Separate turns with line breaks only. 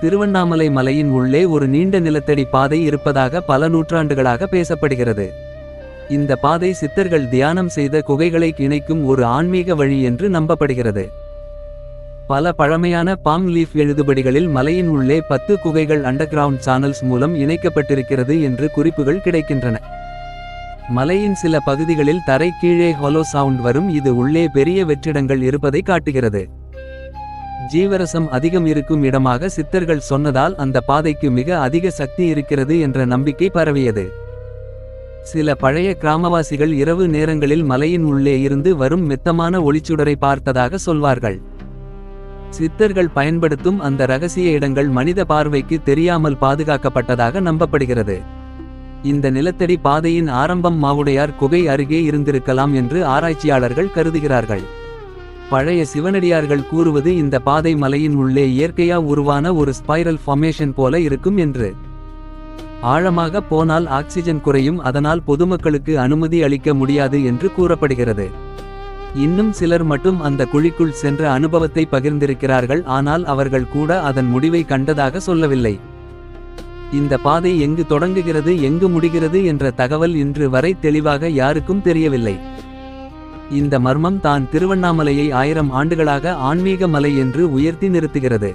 திருவண்ணாமலை மலையின் உள்ளே ஒரு நீண்ட நிலத்தடி பாதை இருப்பதாக பல நூற்றாண்டுகளாக பேசப்படுகிறது. இந்த பாதை சித்தர்கள் தியானம் செய்த குகைகளை இணைக்கும் ஒரு ஆன்மீக வழி என்று நம்பப்படுகிறது. பல பழமையான பாம் லீஃப் எழுதுபடிகளில் மலையின் உள்ளே பத்து குகைகள் அண்டர்கிரவுண்ட் சானல்ஸ் மூலம் இணைக்கப்பட்டிருக்கிறது என்று குறிப்புகள் கிடைக்கின்றன. மலையின் சில பகுதிகளில் தரை கீழே ஹொலோ சவுண்ட் வரும். இது உள்ளே பெரிய வெற்றிடங்கள் இருப்பதை காட்டுகிறது. ஜீவரசம் அதிகம் இருக்கும் இடமாக சித்தர்கள் சொன்னதால் அந்த பாதைக்கு மிக அதிக சக்தி இருக்கிறது என்ற நம்பிக்கை பரவியது. சில பழைய கிராமவாசிகள் இரவு நேரங்களில் மலையின் உள்ளே இருந்து வரும் மெத்தமான ஒளிச்சுடரை பார்த்ததாக சொல்வார்கள். சித்தர்கள் பயன்படுத்தும் அந்த ரகசிய இடங்கள் மனித பார்வைக்கு தெரியாமல் பாதுகாக்கப்பட்டதாக நம்பப்படுகிறது. இந்த நிலத்தடி பாதையின் ஆரம்பம் மாவுடையார் குகை அருகே இருந்திருக்கலாம் என்று ஆராய்ச்சியாளர்கள் கருதுகிறார்கள். பழைய சிவனடியார்கள் கூறுவது இந்த பாதை மலையின் உள்ளே இயற்கையா உருவான ஒரு ஸ்பைரல் ஃபார்மேஷன் போல இருக்கும் என்று. ஆழமாக போனால் ஆக்சிஜன் குறையும் அதனால் பொதுமக்களுக்கு அனுமதி அளிக்க முடியாது என்று கூறப்படுகிறது. இன்னும் சிலர் மட்டும் அந்த குழிக்குள் சென்ற அனுபவத்தை பகிர்ந்திருக்கிறார்கள் ஆனால் அவர்கள் கூட அதன் முடிவை கண்டதாக சொல்லவில்லை. இந்த பாதை எங்கு தொடங்குகிறது எங்கு முடிகிறது என்ற தகவல் இன்று வரை தெளிவாக யாருக்கும் தெரியவில்லை. இந்த மர்மம் தான் திருவண்ணாமலையை ஆயிரம் ஆண்டுகளாக ஆன்மீக மலை என்று உயர்த்தி நிறுத்துகிறது.